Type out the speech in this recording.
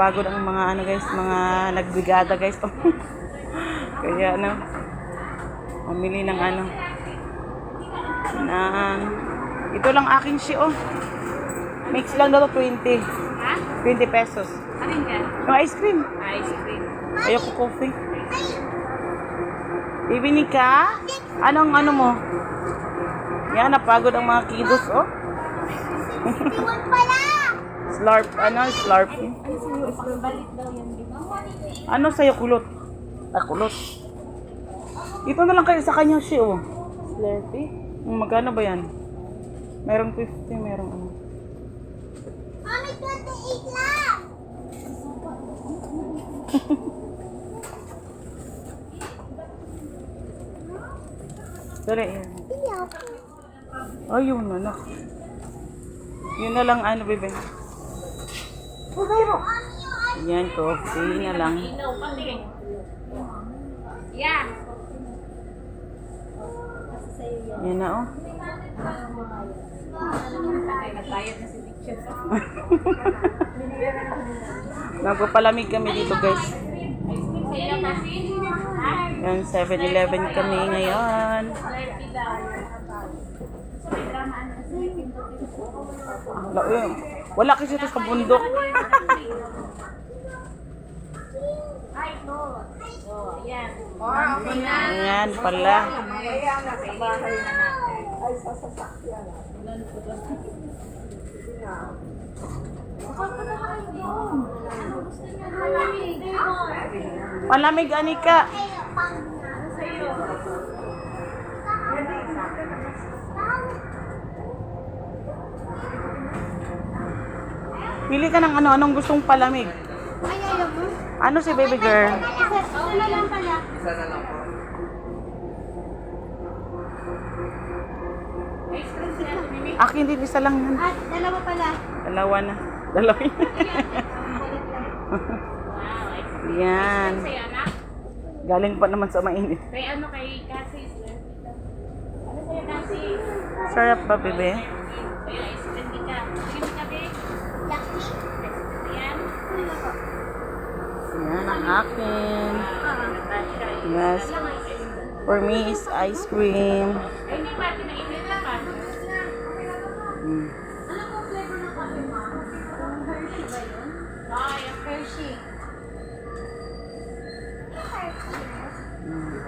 napapagod ang mga ano guys, mga nagbigada guys. Kaya ano, mamili ng ano, ng, ito lang aking shi oh. Mix lang daw to 20. Ha? 20 pesos. Alin ka? Yung ice cream. Ice cream. Ayoko coffee. Bibini ka? Anong ano mo? Yan, napagod ang mga kiddos, oh. Iwan pala! Slurp, ano, slurp. Ano sa'yo, kulot? Ah, kulot. Ito na lang kayo sa kanya siya, oh. Slurpee? Hmm, Magkano ba yan? Merong 50, merong ano. Mami, 28 lang! Dali, yan. Ayun, anak. Yun na lang, ano, bebe. Yan, coffee na lang. Yan. Yan na, oh. Ay, nagbayad na si. Nagpapalamig kami dito, guys. Yan, 7-Eleven kami ngayon. Slurpee daw. May pinto Wala, kasi ito sa bundok. Ay, ito. Oh, yan. Okay na. Ayan pala. Palamig, Anika. Pili ka ng ano, anong gustong palamig. Ay, ayaw mo? Ano si baby girl? Isa na lang pala. Ice cream sila. Mimi. Akin din, isa lang yan. At dalawa pala. Dalawa na. Dalawa. Yan. Galing pa naman sa mainit. Kay ano kay Cassie. Ano? Sarap ba, bebe? Sa'yo, ice cream ka. Sige mo kami. Lucky? Ice cream na yan. Ang akin. Yes. For me is ice cream. Mm. Mm.